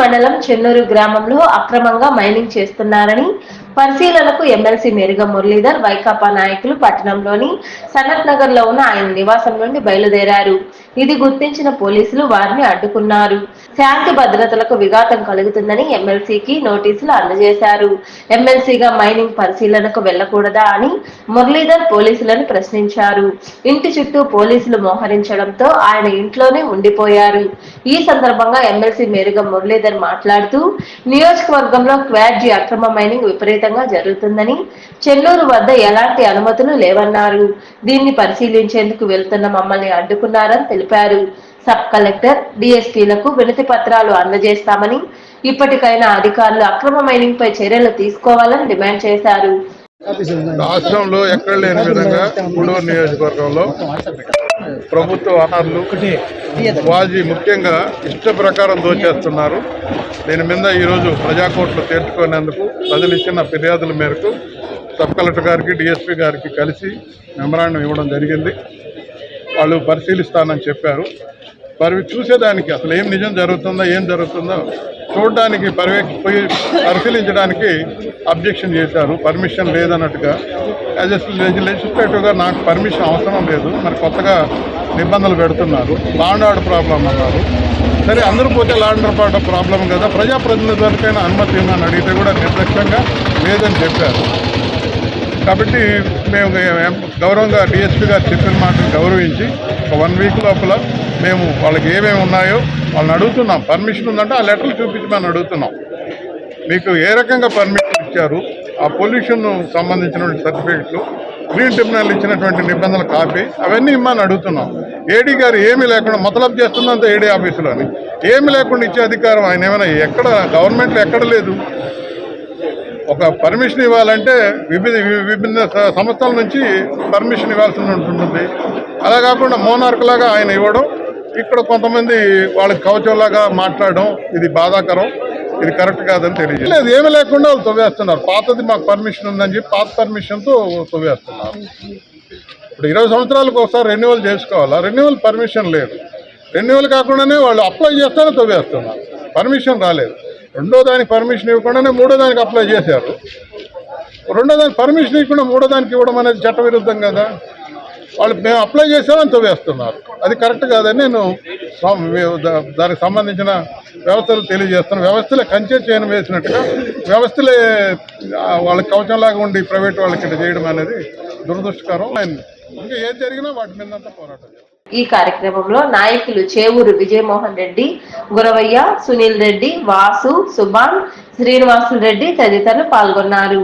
మండలం చెన్నూరు గ్రామంలో అక్రమంగా మైనింగ్ చేస్తున్నారని పరిశీలనకు ఎమ్మెల్సీ మేరుగ మురళీధర్ వైకాపా నాయకులు పట్టణంలోని సనత్ నగర్లో ఉన్న ఆయన నివాసం నుండి బయలుదేరారు. ఇది గుర్తించిన పోలీసులు వారిని అడ్డుకున్నారు. శాంతి భద్రతలకు విఘాతం కలుగుతుందని ఎమ్మెల్సీకి నోటీసులు అందజేశారు. ఎమ్మెల్సీగా మైనింగ్ పరిశీలనకు వెళ్ళకూడదా అని మురళీధర్ పోలీసులను ప్రశ్నించారు. ఇంటి చుట్టూ పోలీసులు మోహరించడంతో ఆయన ఇంట్లోనే ఉండిపోయారు. ఈ సందర్భంగా ఎమ్మెల్సీ మేరుగా మురళీధర్ మాట్లాడుతూ నియోజకవర్గంలో క్వాడ్జీ అక్రమ మైనింగ్ విపరీతంగా జరుగుతుందని చెన్నూరు వద్ద ఎలాంటి అనుమతులు లేవన్నారు. దీన్ని పరిశీలించేందుకు వెళ్తున్న మమ్మల్ని అడ్డుకున్నారని తెలిపారు. సబ్ కలెక్టర్ డిఎస్పీలకు వినతి పత్రాలు అందజేస్తామని ఇప్పటికైనా అధికారులు అక్రమ మైనింగ్ పై చర్యలు తీసుకోవాలని డిమాండ్ చేశారు. రాష్ట్రంలో ఎక్కడ లేని విధంగా గూడూరు నియోజకవర్గంలో ప్రభుత్వ వనరులు వాజీ ముఖ్యంగా ఇష్ట ప్రకారం దోచేస్తున్నారు. దీని మీద ఈరోజు ప్రజాకోట్లు తీర్చుకునేందుకు ప్రజలు ఇచ్చిన ఫిర్యాదుల మేరకు సబ్ కలెక్టర్ గారికి డిఎస్పీ గారికి కలిసి మెమరాండం ఇవ్వడం జరిగింది. వాళ్ళు పరిశీలిస్తానని చెప్పారు. మరి చూసేదానికి అసలు ఏం నిజం జరుగుతుందో ఏం జరుగుతుందో చూడడానికి పరివే పరిశీలించడానికి అబ్జెక్షన్ చేశారు. పర్మిషన్ లేదన్నట్టుగా. యాజ్ ఎస్ లెజిస్లేటివ్గా నాకు పర్మిషన్ అవసరం లేదు. మరి కొత్తగా నిబంధనలు పెడుతున్నారు. లాండ్ ఆర్డర్ ప్రాబ్లం అన్నారు. సరే అందరూ పోతే లాండ్ ఆర్డర్ ప్రాబ్లం కదా. ప్రజాప్రతినిధులకైనా అనుమతి ఉందని అడిగితే కూడా నిర్లక్ష్యంగా లేదని చెప్పారు. కాబట్టి మేము గౌరవంగా డిఎస్పీ గారు చెప్పిన మాటను గౌరవించి ఒక వన్ వీక్ లోపల మేము వాళ్ళకి ఏమేమి ఉన్నాయో వాళ్ళని అడుగుతున్నాం. పర్మిషన్ ఉందంటే ఆ లెటర్లు చూపించమని అడుగుతున్నాం. మీకు ఏ రకంగా పర్మిషన్ ఇచ్చారు? ఆ పొల్యూషన్ సంబంధించినటువంటి సర్టిఫికెట్లు గ్రీన్ ట్రిబ్యునల్ ఇచ్చినటువంటి నిబంధనల కాపీ అవన్నీ ఇమ్మని అడుగుతున్నాం. ఏడీ గారు ఏమీ లేకుండా మతలబ్ చేస్తుందంత ఏడీ ఆఫీసులోని ఏమి లేకుండా ఇచ్చే అధికారం ఆయన ఏమైనా ఎక్కడ గవర్నమెంట్లో ఎక్కడ లేదు. ఒక పర్మిషన్ ఇవ్వాలంటే వివిధ విభిన్న సంస్థల నుంచి పర్మిషన్ ఇవ్వాల్సి ఉంటుంది. అలా కాకుండా మోనార్క్ లాగా ఆయన ఇవ్వడం ఇక్కడ కొంతమంది వాళ్ళకి కవచంలాగా మాట్లాడడం ఇది బాధాకరం. ఇది కరెక్ట్ కాదని తెలియదు లేదు ఏమీ లేకుండా వాళ్ళు తవ్వేస్తున్నారు. పాతది మాకు పర్మిషన్ ఉందని చెప్పి పాత పర్మిషన్తో తవ్వేస్తున్నారు. ఇప్పుడు ఇరవై సంవత్సరాలకు ఒకసారి రెన్యువల్ చేసుకోవాలా? రెన్యువల్ పర్మిషన్ లేదు. రెన్యువల్ కాకుండానే వాళ్ళు అప్లై చేస్తేనే తవ్వేస్తున్నారు. పర్మిషన్ రాలేదు. రెండో దానికి పర్మిషన్ ఇవ్వకుండానే మూడో దానికి అప్లై చేశారు. రెండో దానికి పర్మిషన్ ఇవ్వకుండా మూడో దానికి ఇవ్వడం అనేది చట్టవిరుద్ధం కదా? వాళ్ళు మేము అప్లై చేసామని తవ్వేస్తున్నారు అది కరెక్ట్ కాదని నేను దానికి సంబంధించిన వ్యవస్థలు తెలియజేస్తాను వ్యవస్థలే కంచె చేయను వేసినట్టుగా వ్యవస్థలే ఆ, వాళ్ళకి కవచంలాగా ఉండి ప్రైవేట్ వాళ్ళకి ఇట్లా చేయడం అనేది దురదృష్టకరం. ఇంకా ఏం జరిగినా వాటి మీద పోరాటం. ఈ కార్యక్రమంలో నాయకులు చేవూరు విజయమోహన్ రెడ్డి గురవయ్య సునీల్ రెడ్డి వాసు సుభాన్ శ్రీనివాసులు రెడ్డి తదితరులు పాల్గొన్నారు.